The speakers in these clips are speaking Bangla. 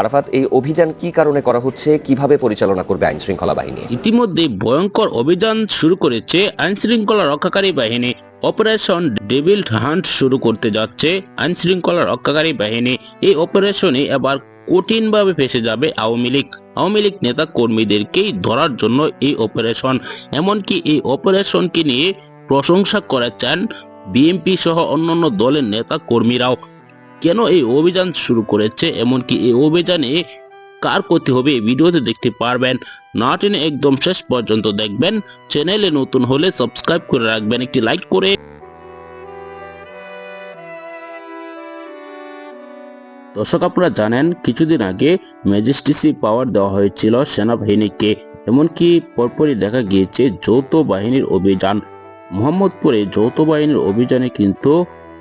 আরাফাত, এই অভিযান কি কারণে করা হচ্ছে? কীভাবে পরিচালনা করবে আইন শৃঙ্খলা বাহিনী? ইতিমধ্যে ভয়ঙ্কর অভিযান শুরু করেছে আইন শৃঙ্খলা রক্ষাকারী বাহিনী। অপারেশন ডেভিল হান্ট শুরু করতে যাচ্ছে আইন শৃঙ্খলা রক্ষাকারী বাহিনী। এই অপারেশনে এবার কঠিনভাবে ফেসে যাবে আওয়ামী লীগ। আওয়ামী লীগ নেতা কর্মীদেরকেই ধরার জন্য এই অপারেশন। এমনকি এই অপারেশনকে নিয়ে প্রশংসা করেছেন বিএনপি সহ অন্যান্য দলের নেতা কর্মীরাও কেন এই অভিযান শুরু করেছে? এমনকি এই অভিযানে কার ক্ষতি হবে? ভিডিওতে দেখতে পারবেন। না টেনে একদম শেষ পর্যন্ত দেখবেন। চ্যানেলে নতুন হলে সাবস্ক্রাইব করে রাখবেন। একটি লাইক করে দর্শক, আপনারা জানেন, কিছুদিন আগে ম্যাজিস্ট্রেসি পাওয়ার দেওয়া হয়েছিল সেনাবাহিনীকে। এমনকি পরপরই দেখা গিয়েছে যৌথ বাহিনীর অভিযান। মোহাম্মদপুরে যৌথ বাহিনীর অভিযানে কিন্তু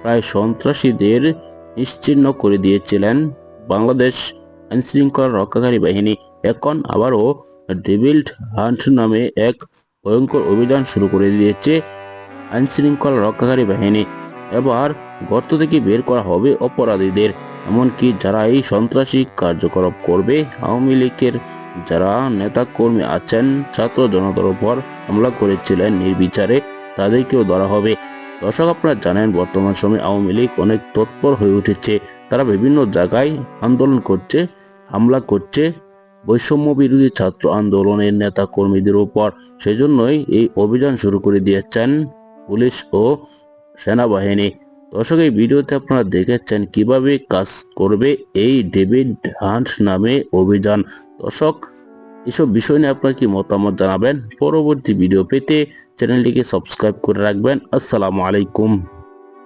প্রায় সন্ত্রাসীদের নিশ্চিহ্ন করে দিয়েছিলেন। বাংলাদেশ আইন শৃঙ্খলা রক্ষাকারী বাহিনী এখন আবারও ডেভিল্ড হান্ট নামে এক ভয়ঙ্কর অভিযান শুরু করে দিয়েছে আইন শৃঙ্খলা রক্ষাকারী বাহিনী। এবার গর্ত থেকে বের করা হবে অপরাধীদের, এমনকি যারা এই সন্ত্রাসী কার্যকলাপ করবে, আওয়ামী লীগের যারা নেতা কর্মী আছেন, ছাত্র জনতার উপর হামলা করেছিলেন নির্বিচারে, তাদেরকেও ধরা হবে। দর্শক, আপনারা জানেন বর্তমান সময়ে আওয়ামী লীগ অনেক তৎপর হয়ে উঠেছে। তারা বিভিন্ন জায়গায় আন্দোলন করছে, হামলা করছে। বৈষম্য বিরোধী ছাত্র আন্দোলনের নেতা কর্মীদের উপর। সেজন্যই এই অভিযান শুরু করে দিয়েছেন পুলিশ ও সেনাবাহিনী। দর্শক, এই ভিডিওতে আপনারা দেখেছেন কীভাবে কাজ করবে এই ডেভিড হান্ট নামে অভিযান। দর্শক এসব বিষয় নিয়ে আপনার কি মতামত জানাবেন? পরবর্তী ভিডিও পেতে চ্যানেলটিকে সাবস্ক্রাইব করে রাখবেন। আসসালামু আলাইকুম।